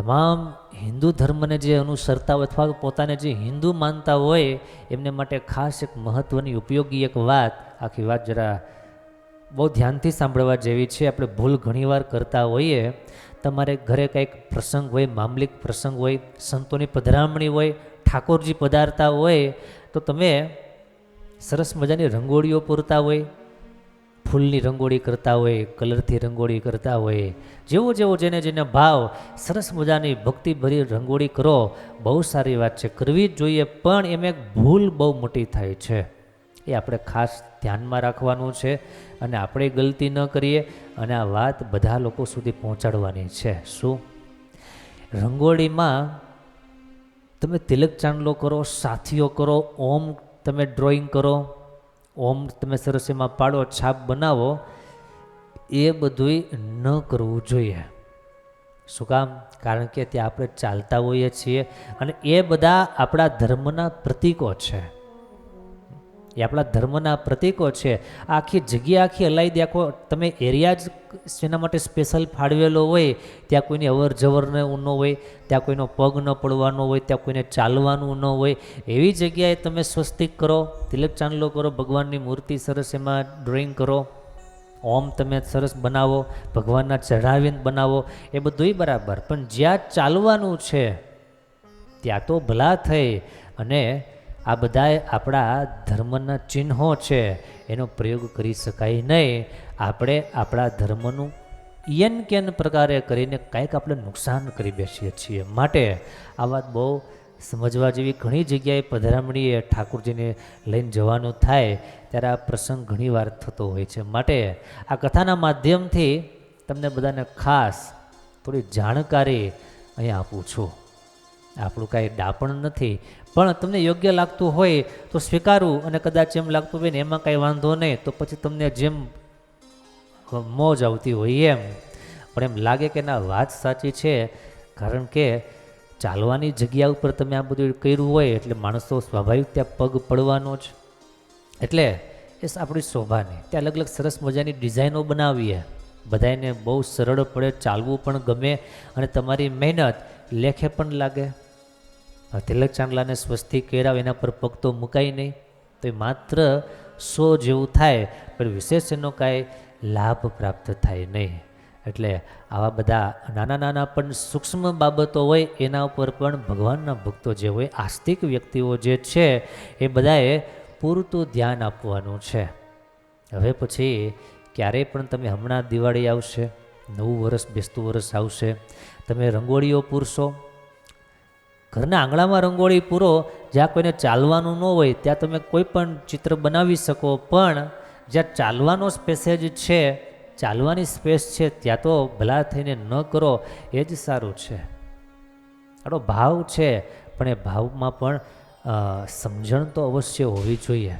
તમામ હિન્દુ ધર્મને જે અનુસરતા હોય અથવા પોતાને જે હિન્દુ માનતા હોય, એમને માટે ખાસ એક મહત્ત્વની ઉપયોગી એક વાત, આખી વાત જરા બહુ ધ્યાનથી સાંભળવા જેવી છે. આપણે ભૂલ ઘણીવાર કરતા હોઈએ. તમારે ઘરે કંઈક પ્રસંગ હોય, મામલિક પ્રસંગ હોય, સંતોની પધરામણી હોય, ઠાકોરજી પધારતા હોય, તો તમે સરસ મજાની રંગોળીઓ પૂરતા હોય ફૂલની રંગોળી કરતા હોય, કલરથી રંગોળી કરતા હોય, જેવો જેવો જેને જેને ભાવ, સરસ મજાની ભક્તિભરી રંગોળી કરો, બહુ સારી વાત છે. કરવી જ જોઈએ, પણ એમ એક ભૂલ બહુ મોટી થાય છે. એ આપણે ખાસ ધ્યાનમાં રાખવાનું છે અને આપણે ગલતી ન કરીએ અને આ વાત બધા લોકો સુધી પહોંચાડવાની છે. શું? રંગોળીમાં તમે તિલક ચાંદલો કરો, સાથીઓ કરો, ઓમ તમે ડ્રોઈંગ કરો ઓમ તમે સરસ એમાં પાડો, છાપ બનાવો, એ બધુંય ન કરવું જોઈએ. શું કામ? કારણ કે ત્યાં આપણે ચાલતા હોઈએ છીએ અને એ બધા આપણા ધર્મના પ્રતીકો છે. એ આપણા ધર્મના પ્રતીકો છે. આખી જગ્યા આખી હલાઈ દેખો તમે એરિયા જ એના માટે સ્પેશિયલ ફાળવેલો હોય, ત્યાં કોઈની અવર જવરને ન હોય, ત્યાં કોઈનો પગ ન પડવાનો હોય, ત્યાં કોઈને ચાલવાનું ન હોય, એવી જગ્યાએ તમે સ્વસ્તિક કરો, તિલક ચાંદલો કરો, ભગવાનની મૂર્તિ સરસ એમાં ડ્રોઈંગ કરો, ઓમ તમે સરસ બનાવો, ભગવાનના ચઢાવીને બનાવો, એ બધુંય બરાબર. પણ જ્યાં ચાલવાનું છે, ત્યાં તો ભલા થઈ અને આ બધાય આપણા ધર્મના ચિહ્નો છે, એનો પ્રયોગ કરી શકાય નહીં. આપણે આપણા ધર્મનું યન કેન પ્રકારે કરીને કાંઈક આપણે નુકસાન કરી બેસીએ છીએ. માટે આ વાત બહુ સમજવા જેવી ઘણી જગ્યાએ પધરામણીએ ઠાકુરજીને લઈને જવાનું થાય, ત્યારે આ પ્રસંગ ઘણીવાર થતો હોય છે. માટે આ કથાના માધ્યમથી તમને બધાને ખાસ થોડી જાણકારી અહીંયા આપું છું. આપણું કાંઈ ડાપણ નથી. પણ તમને યોગ્ય લાગતું હોય તો સ્વીકારવું અને કદાચ એમ લાગતું હોય ને એમાં કાંઈ વાંધો નહીં, તો પછી તમને જેમ મોજ આવતી હોય એમ. પણ એમ લાગે કે ના, વાત સાચી છે. કારણ કે ચાલવાની જગ્યા ઉપર તમે આ બધું કર્યું હોય એટલે માણસો સ્વાભાવિક ત્યાં પગ પડવાનો જ. એટલે એ આપણી શોભાની ત્યાં અલગ અલગ સરસ મજાની ડિઝાઇનો બનાવીએ. બધાને બહુ સરળ પડે, ચાલવું પણ ગમે અને તમારી મહેનત લેખે પણ લાગે. તિલક ચાંદલાને સ્વસ્તિક કર્યા એના પર પગ તો મુકાય નહીં, તો એ માત્ર સો જેવું થાય, પણ વિશેષ એનો કાંઈ લાભ પ્રાપ્ત થાય નહીં. એટલે આવા બધા નાના નાના પણ સૂક્ષ્મ બાબતો હોય, એના ઉપર પણ ભગવાનના ભક્તો જે હોય, આસ્તિક વ્યક્તિઓ જે છે, એ બધાએ પૂરતું ધ્યાન આપવાનું છે. હવે પછી ક્યારેય પણ તમે હમણાં દિવાળી આવશે, નવું વર્ષ, બેસતું વર્ષ આવશે, તમે રંગોળીઓ પૂરશો ઘરના આંગણામાં રંગોળી પૂરો, જ્યાં કોઈને ચાલવાનું ન હોય, ત્યાં તમે કોઈ પણ ચિત્ર બનાવી શકો, પણ જ્યાં ચાલવાનો સ્પેસેજ છે, ચાલવાની સ્પેસ છે, ત્યાં તો ભલા થઈને ન કરો, એ જ સારું છે. આનો ભાવ છે, પણ એ ભાવમાં પણ સમજણ તો અવશ્ય હોવી જોઈએ.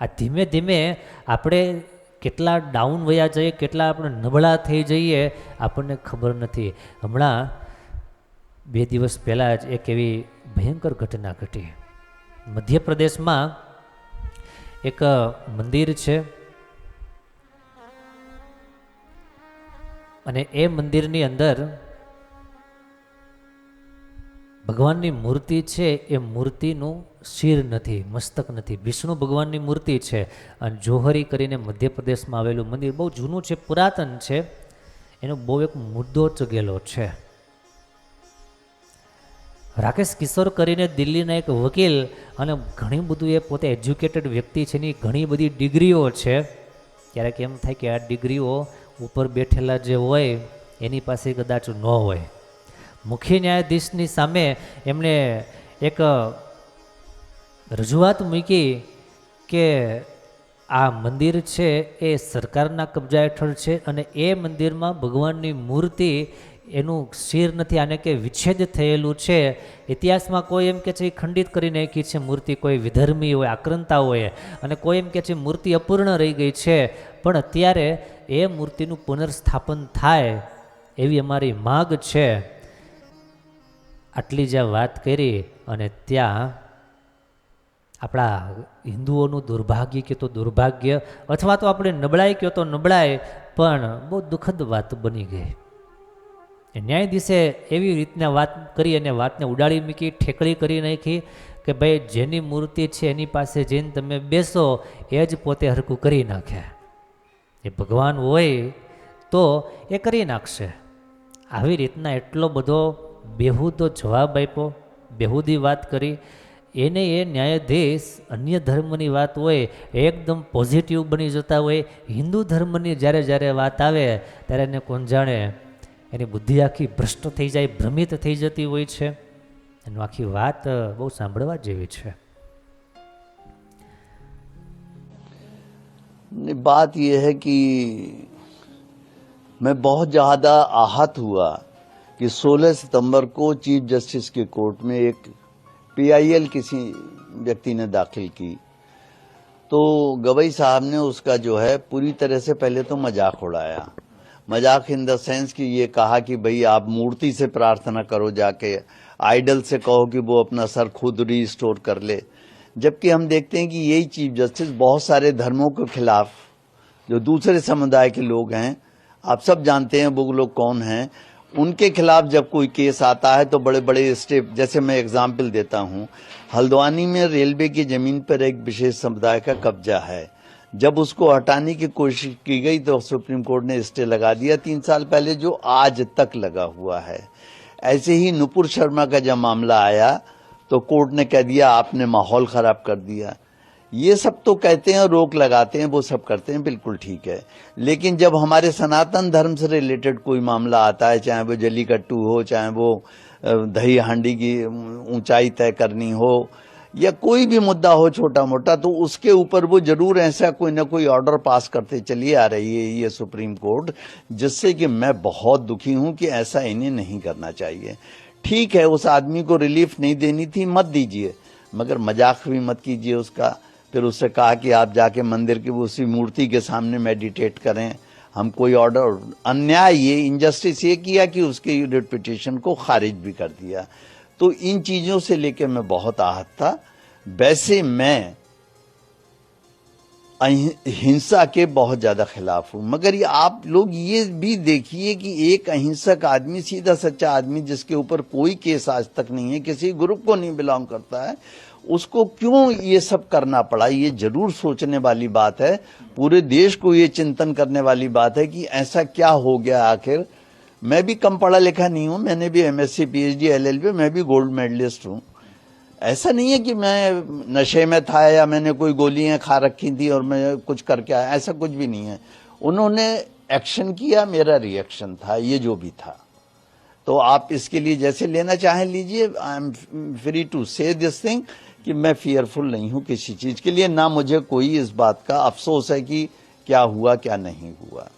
આ ધીમે ધીમે આપણે કેટલા ડાઉન વયા જઈએ, કેટલા આપણે નબળા થઈ જઈએ, આપણને ખબર નથી. હમણાં બે દિવસ પહેલાં જ એક એવી ભયંકર ઘટના ઘટી. મધ્યપ્રદેશમાં એક મંદિર છે. અને એ મંદિરની અંદર ભગવાનની મૂર્તિ છે. એ મૂર્તિનું શિર નથી, મસ્તક નથી. વિષ્ણુ ભગવાનની મૂર્તિ છે. અને જોહરી કરીને મધ્યપ્રદેશમાં આવેલું મંદિર બહુ જૂનું છે, પુરાતન છે. એનો બહુ એક મુદ્દો ચગેલો છે. રાકેશ કિશોર કરીને દિલ્હીના એક વકીલ અને ઘણી બધું એ પોતે એજ્યુકેટેડ વ્યક્તિ છે એની ઘણી બધી ડિગ્રીઓ છે. ક્યારેક એમ થાય કે આ ડિગ્રીઓ ઉપર બેઠેલા જે હોય, એની પાસે કદાચ ન હોય. મુખ્ય ન્યાયાધીશની સામે એમણે એક રજૂઆત મૂકી કે આ મંદિર છે એ સરકારના કબજા હેઠળ છે અને એ મંદિરમાં ભગવાનની મૂર્તિ એનું શિર નથી, આને કે વિચ્છેદ થયેલું છે. ઇતિહાસમાં કોઈ એમ કે છે એ ખંડિત કરી નાખી છે મૂર્તિ, કોઈ વિધર્મી હોય, આક્રંતા હોય, અને કોઈ એમ કે છે, મૂર્તિ અપૂર્ણ રહી ગઈ છે. પણ અત્યારે એ મૂર્તિનું પુનર્સ્થાપન થાય એવી અમારી માગ છે. આટલી જ વાત કરી, અને ત્યાં આપણા હિન્દુઓનું દુર્ભાગ્ય કે તો દુર્ભાગ્ય, અથવા તો આપણે નબળાઈ કહો તો નબળાઈ, પણ બહુ દુઃખદ વાત બની ગઈ. ન્યાયાધીશે એવી રીતના વાત કરી અને વાતને ઉડાડી મૂકી, ઠેકડી કરી નાખી કે ભાઈ, જેની મૂર્તિ છે એની પાસે જઈને તમે બેસો, એ જ પોતે હરકું કરી નાખે. એ ભગવાન હોય તો એ કરી નાખશે. આવી રીતના એટલો બધો બેહુદો જવાબ આપ્યો, બેહુદી વાત કરી. એને એ ન્યાયાધીશ અન્ય ધર્મની વાત હોય, એકદમ પોઝિટિવ બની જતા હોય. હિન્દુ ધર્મની જ્યારે જ્યારે વાત આવે, ત્યારે એને કોણ જાણે એની બુદ્ધિ આખી ભ્રષ્ટ થઈ જાય ભ્રમિત થઈ જતી હોય છે એનું આખી વાત અ, બહુ સાંભળવા જેવી છે नहीं, बात यह है कि मैं बहुत ज़्यादा आहत हुआ कि 16 सितंबर को चीफ जस्टिस के कोर्ट में एक पीआईएल किसी व्यक्ति ने दाखिल की तो गवई साहब ने उसका जो है पूरी तरह से पहले तो मजाक उड़ाया मज़ाक इन द सेंस कि ये कहा कि भाई आप मूर्ति से प्रार्थना करो जाके, आइडल से कहो कि वो अपना सर खुद रिस्टोर कर ले। जबकि हम देखते हैं कि यही चीफ जस्टिस बहुत सारे धर्मों के खिलाफ, जो दूसरे समुदाय के लोग हैं, आप सब जानते हैं वो लोग कौन हैं, उनके खिलाफ जब कोई केस आता है तो बड़े बड़े स्टेप जैसे मैं एग्ज़ाम्पल देता हूँ, हल्द्वानी में रेलवे की ज़मीन पर एक विशेष समुदाय का कब्जा है। जब उसको हटाने की कोशिश की गई तो सुप्रीम कोर्ट ने स्टे लगा दिया तीन साल पहले, जो आज तक लगा हुआ है। ऐसे ही नुपुर शर्मा का जब मामला आया तो कोर्ट ने कह दिया, आपने माहौल खराब कर दिया। ये सब तो कहते हैं, रोक लगाते हैं, वो सब करते हैं, बिल्कुल ठीक है। लेकिन जब हमारे सनातन धर्म से रिलेटेड कोई मामला आता है, चाहे वो जलीकट्टू हो, चाहे वो दही हांडी की ऊंचाई तय करनी हो या कोई भी मुद्दा हो छोटा मोटा तो उसके ऊपर वो ज़रूर ऐसा कोई ना कोई ऑर्डर पास करते चली आ रही है ये सुप्रीम कोर्ट, जिससे कि मैं बहुत दुखी हूँ कि ऐसा इन्हें नहीं करना चाहिए। ठीक है, उस आदमी को रिलीफ नहीं देनी थी, मत दीजिए, मगर मज़ाक भी मत कीजिए उसका। फिर उससे कहा कि आप जाके मंदिर की उसी मूर्ति के सामने मेडिटेट करें। हम कोई ऑर्डर, अन्याय ये इनजस्टिस ये किया कि उसके रिट पिटिशन को खारिज भी कर दिया। तो इन चीज़ों से लेकर मैं बहुत आहत था। वैसे मैं हिंसा के बहुत ज़्यादा खिलाफ हूँ। मगर ये आप लोग ये भी देखिए कि एक अहिंसक आदमी, सीधा सच्चा आदमी जिसके ऊपर कोई केस आज तक नहीं है, किसी ग्रुप को नहीं बिलोंग करता है, उसको क्यों ये सब करना पड़ा? ये ज़रूर सोचने वाली बात है। पूरे देश को ये चिंतन करने वाली बात है कि ऐसा क्या हो गया आखिर। मैं भी कम पढ़ा लिखा नहीं हूँ, मैंने भी एमएससी पीएचडी एलएलबी मैं भी गोल्ड मेडलिस्ट हूँ। ऐसा नहीं है कि मैं नशे में था या मैंने कोई गोलियाँ खा रखी थी और मैं कुछ करके आया, ऐसा कुछ भी नहीं है। उन्होंने एक्शन किया, मेरा रिएक्शन था, ये जो भी था। तो आप इसके लिए जैसे लेना चाहें, लीजिए। I am free to say this thing कि मैं फियरफुल नहीं हूँ किसी चीज़ के लिए, ना मुझे कोई इस बात का अफसोस है कि क्या हुआ, क्या नहीं हुआ।